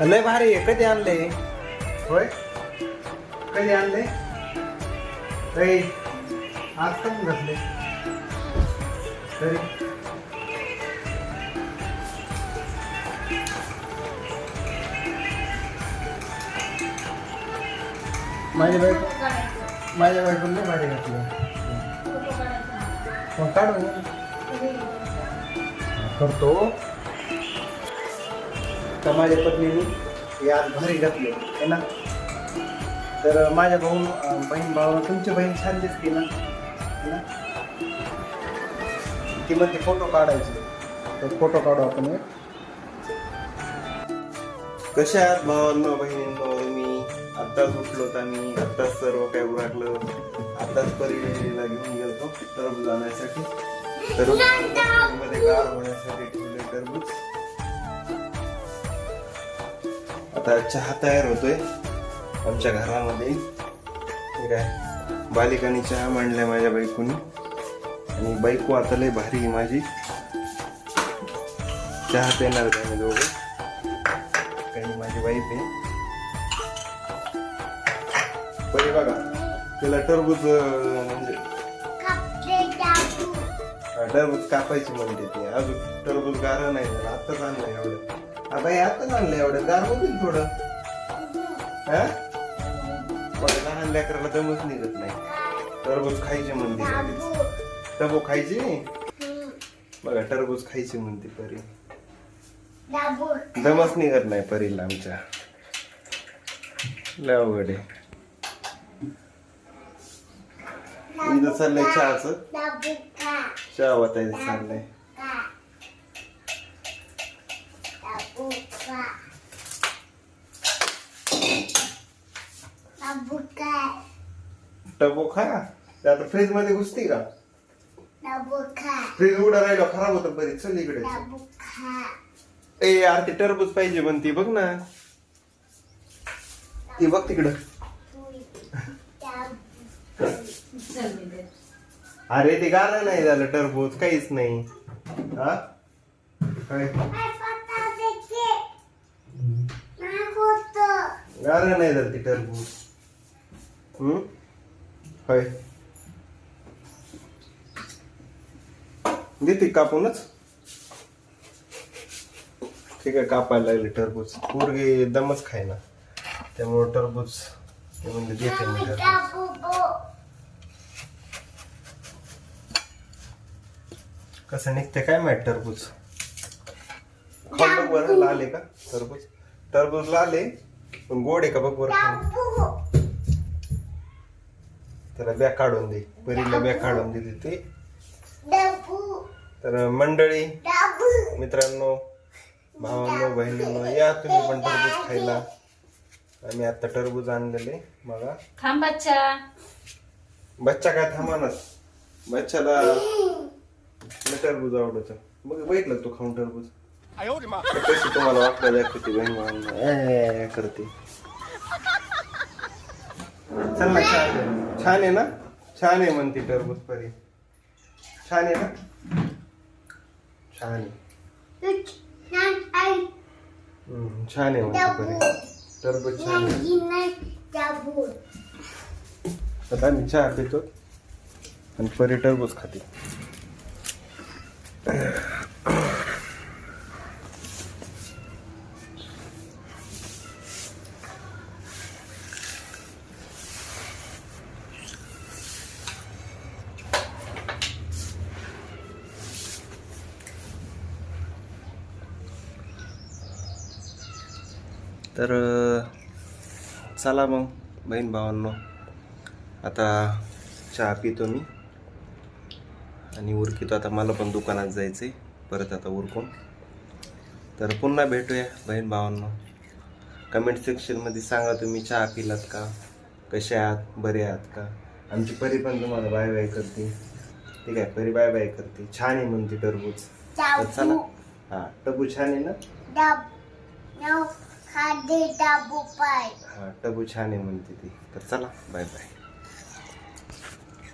लय भारी आहे कधी आणले? होय? कधी आणले? ऐ, आज कमी घातले? तरी माझ्या बायको माझ्या बायकोला लय भारी घातले. मग काढू. करतो. तर माझ्या पत्नीने हे आज भारी घातले है ना? तर माझ्या भाऊ बहीण भाऊ तुमची बहीण छान दिसते ना? है ना? ती म्हणते फोटो काढायचे. तर फोटो काढू आपण कशा आहात भावांनो बहिणींनो मी आत्ताच उठलोत आम्ही. आत्ताच सर्व काही उरकलं. आत्ताच परिणीला घेऊन गेलतो टरबूज आणण्यासाठी टरबूजमध्ये गार होण्यासाठी ठेवले टरबूज. आता चहा तयार होतोय आमच्या घरामध्ये. हे काय? बालिकांनी चहा मांडलाय माझ्या बायकोनी. आणि बायको आता लय भारी आहे माझी. चहा पिणार आहे आम्ही दोघं. काही माझी वाईफ आहे. पहिले बघा तिला टरबूज म्हणजे टरबूज कापायची म्हणते ती. अजून टरबूज गार नाही झालं. आताच आणलं एवढं. आता हे आताच आणलं एवढं. गार होतील थोडं. हा? लहान लेकराला दमच निघत नाही. टरबूज खायचे म्हणते टबो खायची? बघा टरबूज खायची म्हणते परी. दमच निघत नाही परीला आमच्या. इथं चाललंय चहाचं. चहा वाटायचं चाललंय. टबो खा ते आता फ्रीजमध्ये घुसती का फ्रीज उडा राहिला खराब होतं बरी चल इकडे ए यार ते टरबूज पाहिजे पण ती बघ ना. ती बघ तिकडं. अरे ते गाणं नाही झालं टरबूज काहीच नाही. हा? काय? गाणं नाही झालं ते टरबूज. हम्म? होय. देते कापूनच. ठीक आहे कापायला लागले टरबूज. पोरगे दमच खायना. त्यामुळे टरबूज ते म्हणजे देते मी टरबूज. कसं निघते काय माहीत टरबूज? खाऊन बघ बरं लाल आहे का टरबूज? टरबूज लाल आहे पण गोड आहे का बघ बरं. त्याला बॅग काढून दे. परीला बॅग काढून दिली ती तर मंडळी मित्रांनो भावांनो बहिणींनो या तुम्ही पण टरबूज खायला. आम्ही आता टरबूज आणलेले बघा. थांब बच्चा. बच्चा काय थांबानच बच्चाला टरबूज आवडत. मग बघितलं तू खाऊन टरबूज? कशी तुम्हाला वाटलं दाखवते बहीण भावांना करते. चल ना छान आहे ना? छान आहे म्हणते टरबूज परी. छान आहे ना? छान आहे. हम्म, छान आहे म्हणते परी. टरबूज छान आहे. आता मी चहा पितो आणि परी टरबूज खाते. तर चला मग बहीण भावांनो. आता चहा पितो मी. आणि उरकितो. आता मला पण दुकानात जायचंय. परत आता उरकून. तर पुन्हा भेटूया बहीण भावांनो. कमेंट सेक्शनमध्ये सांगा तुम्ही चहा पिलात का? कसे आहात? बरे आहात का? आमची परी पण तुम्हाला बाय बाय करते. ठीक आहे परी बाय बाय करते. छान आहे म्हणते टरबूज. चला. हा टबू छान आहे ना? हा टबू छान आहे म्हणते ती. तर चला बाय बाय